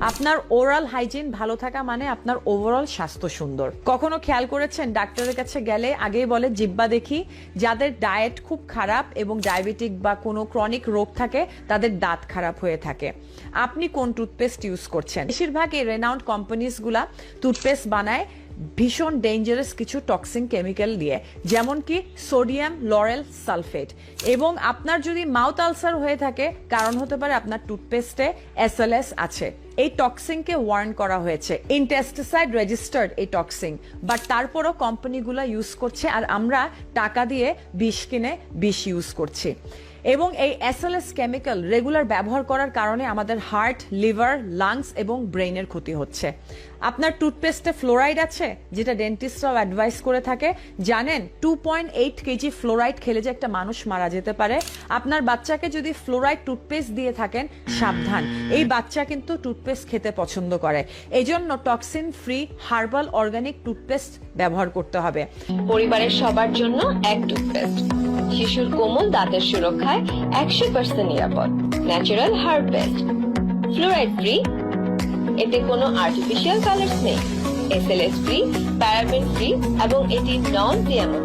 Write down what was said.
আপনার oral hygiene ভালো থাকা মানে আপনার ওভারঅল স্বাস্থ্য সুন্দর। কখনো খেয়াল করেছেন? ডাক্তারের কাছে গেলে আগেই বলে, জিব্বা দেখি, যাদের ডায়েট খুব খারাপ এবং ডায়াবেটিক বা কোনো ক্রনিক রোগ থাকে, তাদের দাঁত খারাপ হয়ে থাকে। আপনি কোন টুথপেস্ট ইউজ করছেন? বেশিরভাগ এই রেনাউন্ড কোম্পানিজগুলা টুথপেস্ট বানায়। ভীষণ ডেঞ্জারাস কিছু টক্সিন কেমিক্যাল দিয়ে, যেমন কি সোডিয়াম লরেল সালফেট এবং আপনার যদি মাউথ আলসার হয়ে থাকে, কারণ হতে পারে আপনার টুথপেস্টে এসএলএস আছে। এই টক্সিনকে ওয়ার্ন করা হয়েছে। ইনটেস্টিসাইড রেজিস্টার্ড এই টক্সিন বাট তারপরও কোম্পানিগুলো ইউজ করছে, আর আমরা টাকা দিয়ে বিষ কিনে বিষ ইউজ করছি। এবং এই এসএলএস কেমিক্যাল রেগুলার ব্যবহার করার কারণে আমাদের হার্ট লিভার লাংস এবং ব্রেইনের ক্ষতি হচ্ছে। আপনার টুথপেস্টে ফ্লোরাইড আছে, যেটা ডেন্টিস্টরাও অ্যাডভাইস করে থাকে। জানেন two point eight KG fluoride খেলে যে একটা মানুষ মারা যেতে পারে। আপনার বাচ্চাকে যদি ফ্লোরাইড টুথপেস্ট দিয়ে থাকেন, সাবধান। এই বাচ্চা কিন্তু টুথপেস্ট খেতে পছন্দ করে। এজন্য toxin free herbal organic toothpaste ব্যবহার করতে হবে। পরিবারের সবার জন্য এক টুথপেস্ট শিশুর কোমল দাঁতের সুরক্ষায় একশো পার্সেন্ট নিরাপদ। Natural hard paste fluoride free এতে কোনো আর্টিফিশিয়াল কালার্স নেই। এসএলএস ফ্রি প্যারাবেন ফ্রি এবং এটি নন জিএমও